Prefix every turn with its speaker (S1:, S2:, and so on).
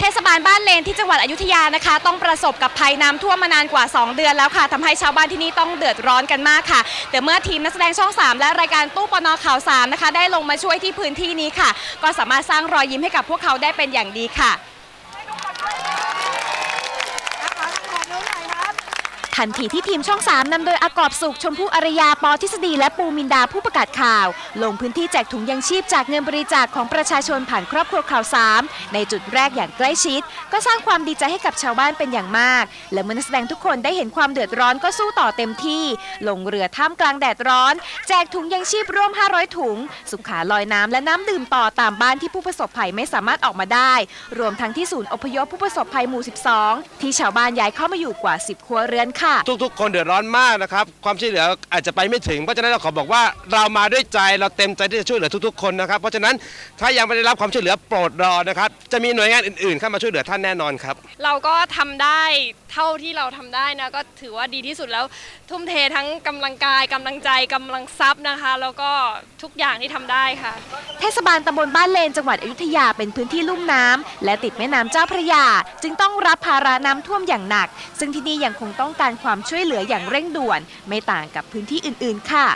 S1: เทศบาลบ้านเลนที่จังหวัดอยุธยานะคะ ต้องประสบกับภัยน้ำท่วมมานานกว่า 2 เดือนแล้วค่ะทำให้ชาวบ้านที่นี่ต้องเดือดร้อนกันมากค่ะ แต่เมื่อทีมนักแสดงช่อง 3 และรายการตู้ปนข่าว3นะคะได้ลงมาช่วยที่พื้นที่นี้ค่ะ ก็สามารถสร้างรอยยิ้มให้กับพวกเขาได้เป็นอย่างดีค่ะ ทันทีที่ทีมช่อง 3นำโดยอากอบสุข ชมพู่อารยา ปอทฤษฎี และปูมินดาผู้ประกาศข่าว ลงพื้นที่แจกถุงยังชีพจากเงินบริจาคของประชาชนผ่านครอบครัวข่าว 3 ในจุดแรกอย่างใกล้ชิด ก็สร้างความดีใจให้กับชาวบ้านเป็นอย่างมาก และเมื่อนักแสดงทุกคนได้เห็นความเดือดร้อนก็สู้ต่อเต็มที่ ลงเรือท่ามกลางแดดร้อน แจกถุงยังชีพร่วม 500 ถุง สุขาลอยน้ำและน้ำดื่มต่อตามบ้านที่ผู้ประสบภัยไม่สามารถออกมาได้ รวมทั้งที่ศูนย์อพยพผู้ประสบภัยหมู่ 12 ที่ชาวบ้านย้ายเข้ามาอยู่กว่า 10 ครัวเรือนค่ะ
S2: ทุกๆ คนเดือดร้อนมากนะครับ ความช่วยเหลืออาจจะไปไม่ถึง เพราะฉะนั้นเราขอบอกว่าเรามาด้วยใจเราเต็มใจที่จะช่วยเหลือทุกๆ คนนะครับ เพราะฉะนั้นถ้ายังไม่ได้รับความช่วยเหลือโปรดรอนะครับ จะมีหน่วยงานอื่นๆ เข้ามาช่วยเหลือท่านแน่นอนครับ
S3: เราก็ทำได้เท่าที่เราทำได้นะ ก็ถือว่าดีที่สุดแล้ว ทุ่มเททั้งกำลังกายกำลังใจกำลังทรัพย์นะคะ แล้วก็ทุกอย่างที่ทำได้ค่ะ
S1: เทศบาลตำบลบ้านเลนจังหวัดอยุธยาเป็นพื้นที่ลุ่มน้ำและติดแม่น้ำเจ้าพระยา จึงต้องรับภาระน้ำท่วมอย่างหนัก ซึ่งที่นี่ยังคงต้องการความช่วยเหลืออย่างเร่งด่วน ไม่ต่างกับพื้นที่อื่น ๆ ค่ะ